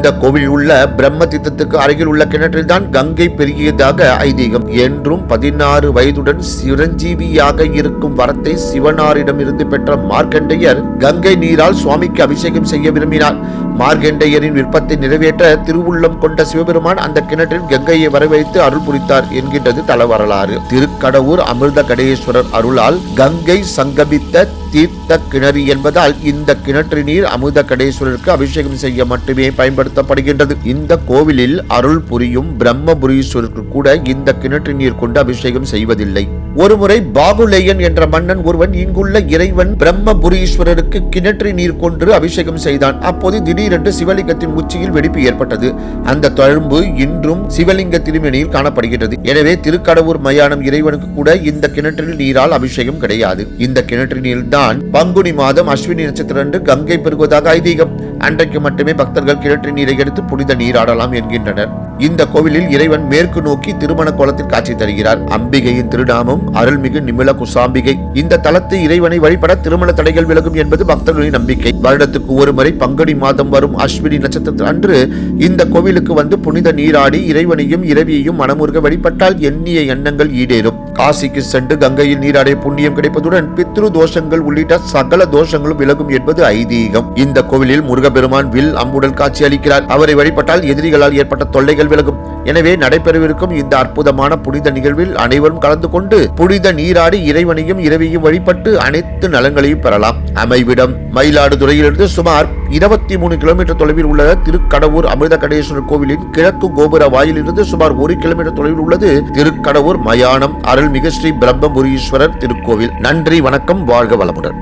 இந்த கோவில் உள்ள பிரம்ம தீர்த்தத்துக்கு அருகில் உள்ள கிணற்றில் தான் கங்கை பெருகியதாக ஐதீகம். என்றும் பதினாறு வயதுடன் சிரஞ்சீவியாக இருக்கும் வரத்தை சிவனாரிடமிருந்து பெற்ற மார்க்கண்டையர் கங்கை நீரால் சுவாமிக்கு அபிஷேகம் செய்ய விரும்பினார். மார்க்கண்டையரின் விருப்பத்தை நிறைவேற்ற திருவுள்ளம் கொண்ட சிவபெருமான் அந்த கிணற்றில் கங்கையை வரவைத்து அருள் புரித்தார் என்கின்றது தலவரலாறு. திருக்கடவுர் அமிர்த கடேஸ்வரர் அருளால் கங்கை சங்கமித்த தீர்த்த கிணறு என்பதால் இந்த கிணற்று நீர் அமிர்த கடேஸ்வரருக்கு அபிஷேகம் செய்ய மட்டுமே பயன்படுத்தப்படுகின்றது. இந்த கோவிலில் அருள் புரியும் பிரம்மபுரீஸ்வரருக்கு கூட இந்த கிணற்று நீர் கொண்டு அபிஷேகம் செய்வதில்லை. ஒருமுறை பாகுலேயன் என்ற மன்னன் ஒருவன் இங்குள்ள இறைவன் பிரம்மபுரீஸ்வரருக்கு கிணற்று நீர் கொன்று அபிஷேகம் செய்தான். அப்போது திடீரென்று சிவலிங்கத்தின் உச்சியில் வெடிப்பு ஏற்பட்டது. அந்த தழும்பு இன்றும் சிவலிங்க திருமணியில் காணப்படுகிறது எனவே திருக்கடவுர் மயானம் இறைவனுக்கு கூட இந்த கிணற்றில் நீரால் அபிஷேகம் கிடையாது. இந்த கிணற்று நீர்தான் பங்குனி மாதம் அஸ்வினி நட்சத்திரன்று கங்கை பெறுவதாக ஐதீகம். அன்றைக்கு மட்டுமே பக்தர்கள் கிணற்று நீரை எடுத்து புனித நீராடலாம் என்கின்றனர். இந்த கோவிலில் இறைவன் மேற்கு நோக்கி திருமண கோலத்தில் காட்சி தருகிறார். அம்பிகையின் திருநாமம் அருள்மிகு நிமில குசாம்பிகை. இந்த தலத்து இறைவனை வழிபட திருமண தடைகள் விலகும் என்பது பக்தர்களின் நம்பிக்கை. வருடத்துக்கு ஒரு முறை பங்குனி மாதம் வரும் அஸ்வினி நட்சத்திரத்தில் அன்று இந்த கோவிலுக்கு வந்து புனித நீராடி இறைவனையும் இரவியையும் மனமுருக வழிபட்டால் எண்ணிய எண்ணங்கள் ஈடேறும். காசிக்கு சென்று கங்கையில் நீராடிய புண்ணியம் கிடைப்பதுடன் பித்ரு தோஷங்கள் உள்ளிட்ட சகல தோஷங்களும் விலகும் என்பது ஐதீகம். இந்த கோவிலில் முருகப்பெருமான் வில் அம்புடன் காட்சி அளிக்கிறார். அவரை வழிபட்டால் எதிரிகளால் ஏற்பட்ட தொல்லைகள் விலகும் எனவே நடைபெறவிருக்கும் இந்த அற்புதமான புனித நிகழ்வில் அனைவரும் கலந்து கொண்டு புனித நீராடி இறைவனையும் இரவியும் வழிபட்டு அனைத்து நலங்களையும் பெறலாம். அமைவிடம் மயிலாடுதுறையிலிருந்து சுமார் இருபத்தி மூணு கிலோமீட்டர் தொலைவில் உள்ள திருக்கடவுர் அமிர்த கடேஸ்வரர் கோவிலின் கிழக்கு கோபுர வாயிலிருந்து சுமார் ஒரு கிலோமீட்டர் தொலைவில் உள்ளது திருக்கடவூர் மயானம் அருள்மிகு ஸ்ரீ பிரம்மபுரீஸ்வரர் திருக்கோவில். நன்றி வணக்கம் வாழ்க வளமுடன்.